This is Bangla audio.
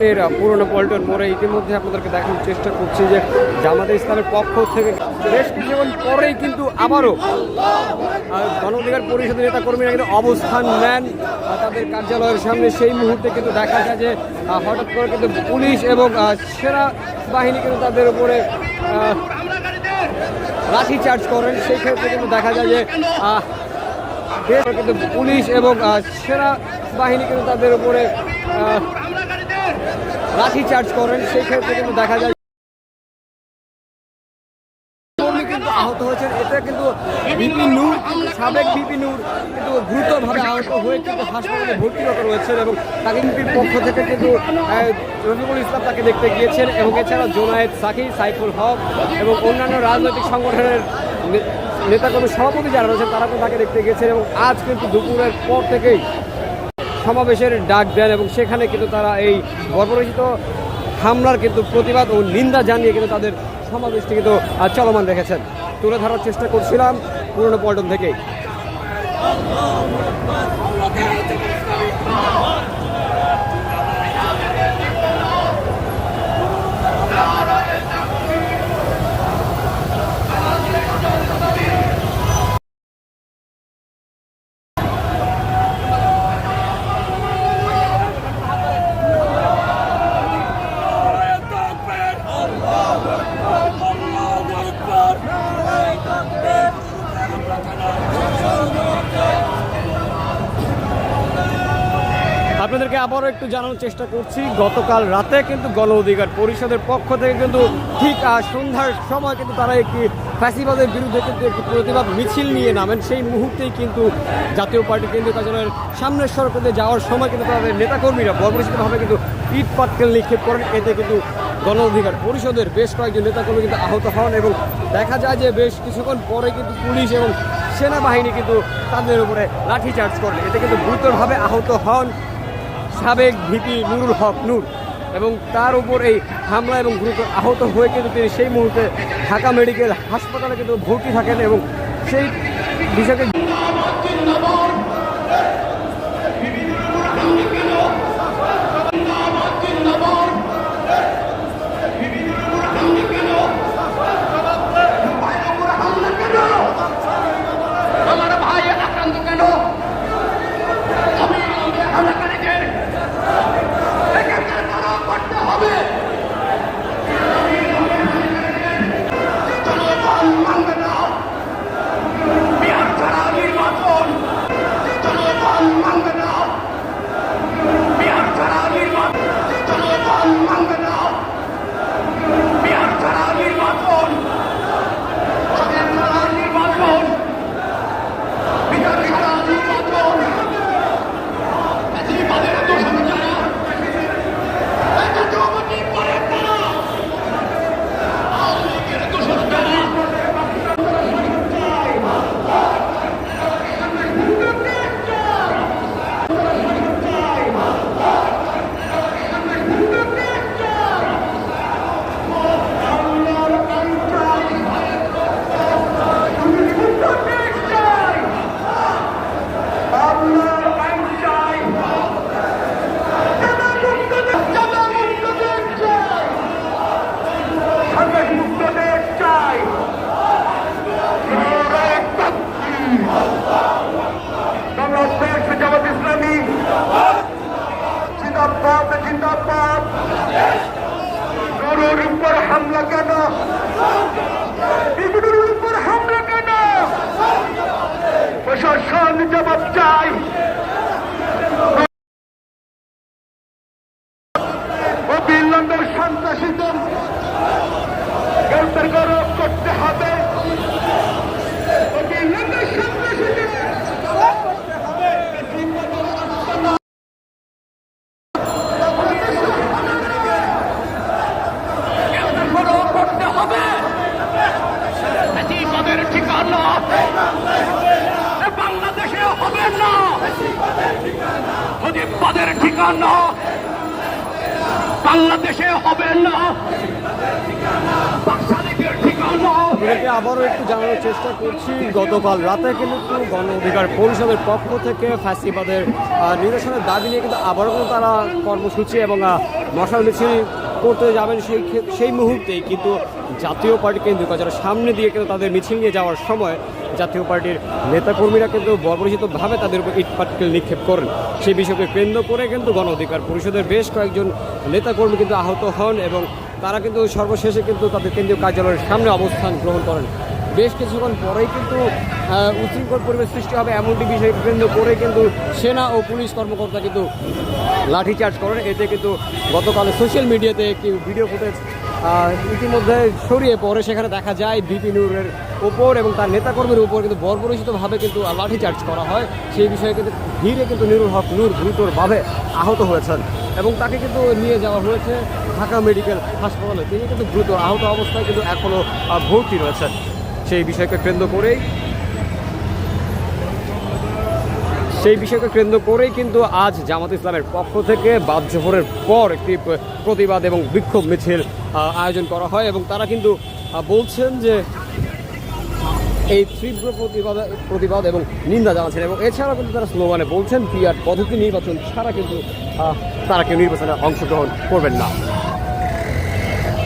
এর পুরনো পল্টন মোড়ে ইতিমধ্যে আপনাদেরকে দেখানোর চেষ্টা করছি যে জামাতে ইসলামের পক্ষ থেকে বেশ কিছুক্ষণ পরেই কিন্তু আবারও আহ, গণ অধিকার পরিষদের নেতা কর্মীরা কিন্তু অবস্থান নেন। তাদের কার্যালয়ের সামনে সেই মুহূর্তে কিন্তু দেখা যায় যে হঠাৎ করে কিন্তু পুলিশ এবং সেনা বাহিনী কিন্তু তাদের উপরে আহ, লাঠি চার্জ করেন। সেই ক্ষেত্রে কিন্তু দেখা যায় যে কিন্তু পুলিশ এবং সেনা বাহিনী কিন্তু তাদের উপরে লাঠি চার্জ করেন, সেই ক্ষেত্রে কিন্তু দেখা যায় কিন্তু আহত হয়েছেন। কিন্তু সাবেক কিন্তু আহত হয়ে কিন্তু হাসপাতালে ভর্তিরত রয়েছেন এবং পক্ষ থেকে কিন্তু তাকে দেখতে গিয়েছেন এবং এছাড়া এবং অন্যান্য রাজনৈতিক সংগঠনের নেতাকর্মী সভাপতি যারা রয়েছেন, তারা কিন্তু তাকে দেখতে গিয়েছেন এবং আজ কিন্তু দুপুরের পর থেকেই সমাবেশের ডাক দেন এবং সেখানে কিন্তু তারা এই বর্বরচিত হামলার কিন্তু প্রতিবাদ ও নিন্দা জানিয়ে কিন্তু তাদের সমাবেশটি কিন্তু চলমান রেখেছেন। তুলে ধরার চেষ্টা করছিলাম পুরনো পল্টন থেকেই আপনাদেরকে আবারও একটু জানানোর চেষ্টা করছি, গতকাল রাতে কিন্তু গণ অধিকার পরিষদের পক্ষ থেকে কিন্তু ঠিক সন্ধ্যার সময় কিন্তু তারা একটি ফ্যাসিবাদের বিরুদ্ধে কিন্তু একটি প্রতিবাদ মিছিল নিয়ে নামেন। সেই মুহূর্তেই কিন্তু জাতীয় পার্টি কেন্দ্রীয় কার্যালয়ের সামনের সড়কে যাওয়ার সময় কিন্তু তাদের নেতাকর্মীরা বর্বরিচিতভাবে কিন্তু ইট, পাটকেল নিক্ষেপ করেন। এতে কিন্তু গণ অধিকার পরিষদের বেশ কয়েকজন নেতাকর্মী কিন্তু আহত হন এবং দেখা যায় যে বেশ কিছুক্ষণ পরে কিন্তু পুলিশ এবং সেনাবাহিনী কিন্তু তাদের উপরে লাঠিচার্জ করেন। এতে কিন্তু গুরুতরভাবে আহত হন সাবেক ভিপি নুরুল হক নূর। এবং তার উপর এই হামলা এবং গুরুতর আহত হয়ে কিন্তু তিনি সেই মুহূর্তে ঢাকা মেডিকেল হাসপাতালে কিন্তু ভর্তি থাকেন এবং সেই বিষয়কে আমার ভাই আক্রান্ত কেন আমি হামলাকারীদের একেবারে তাড়া করতে হবে জনগণ মানবে না বিহার ছাড়া নির্বাচন জনগণ মানবে না বিহার ছাড়া নির্বাচন জনগণ মানবে না বিহার ছাড়া নির্বাচন বিহার ছাড়া নির্বাচন বিধানসভা নির্বাচন বেশিরভাগের দোষণ যারা এটা জগতি করে তারা আওয়ামী লীগের দোষণ যারা আল্লাহর আইন চাই মুক্ত দেশ চাঁদা মুক্ত দেশ চাই সন্ত্রাস মুক্ত দেশ চাই বাংলাদেশ জামাত ইসলামী জিন্দাবাদ জিন্দাবাদ নুরুর উপর হামলা কেন বিপিনুর উপর হামলা কেন প্রশাসন জবাব চাই অবিলম্বে সন্ত্রাসীদের গ্রেপ্তার করে করতে হবে অবিলম্বে সন্ত্রাসীদের গ্রেপ্তার করে করতে হবে পদের ঠিকানা বাংলাদেশে হবে না পদের ঠিকানা বাংলাদেশে হবে না। আবারও একটু জানানোর চেষ্টা করছি। গতকাল রাতে কিন্তু গণ অধিকার পরিষদের পক্ষ থেকে ফ্যাসিবাদের নিরসনের দাবি নিয়ে কিন্তু আবারও কিন্তু তারা কর্মসূচি এবং মশাল মিছিল করতে যাবেন সেই সেই মুহূর্তেই। কিন্তু জাতীয় পার্টি কেন্দ্রীয় কার্যালয়ের সামনে দিয়ে কিন্তু তাদের মিছিল নিয়ে যাওয়ার সময় জাতীয় পার্টির নেতাকর্মীরা কিন্তু বর্বরিচিতভাবে তাদের উপর ইট পাটকেল নিক্ষেপ করেন। সেই বিষয়কে কেন্দ্র করে কিন্তু গণ অধিকার পরিষদের বেশ কয়েকজন নেতাকর্মী কিন্তু আহত হন এবং তারা কিন্তু সর্বশেষে কিন্তু তাদের কেন্দ্রীয় কার্যালয়ের সামনে অবস্থান গ্রহণ করেন। বেশ কিছুক্ষণ পরেই কিন্তু উশৃঙ্খল পরিবেশ সৃষ্টি হবে এমনটি বিষয়কে কেন্দ্র করে কিন্তু সেনা ও পুলিশ কর্মকর্তা কিন্তু লাঠিচার্জ করেন। এতে কিন্তু গতকাল সোশ্যাল মিডিয়াতে একটি ভিডিও ফুটেজ ইতিমধ্যে সরিয়ে পরে সেখানে দেখা যায় বিপিনুরের ওপর এবং তার নেতাকর্মীর উপর কিন্তু বর্বরোচিতভাবে কিন্তু লাঠিচার্জ করা হয়। সেই বিষয়ে কিন্তু ধীরে কিন্তু নুরুল হক নূর গুরুতরভাবে আহত হয়েছেন এবং তাকে কিন্তু নিয়ে যাওয়া হয়েছে ঢাকা মেডিকেল হাসপাতালে। তিনি কিন্তু গুরুতর আহত অবস্থায় কিন্তু এখনও ভর্তি রয়েছেন। সেই বিষয়কে কেন্দ্র করেই সেই বিষয়কে কেন্দ্র করেই কিন্তু আজ জামাত ইসলামের পক্ষ থেকে বাদ পর একটি প্রতিবাদ এবং বিক্ষোভ মিছিল আয়োজন করা হয় এবং তারা কিন্তু বলছেন যে এই তীব্র প্রতিবাদ প্রতিবাদ এবং নিন্দা জানাচ্ছেন এবং এছাড়াও কিন্তু তারা স্লোগানে বলছেন, পিআর পদ্ধতি নির্বাচন ছাড়া কিন্তু তারা কেউ নির্বাচনে অংশগ্রহণ করবেন না।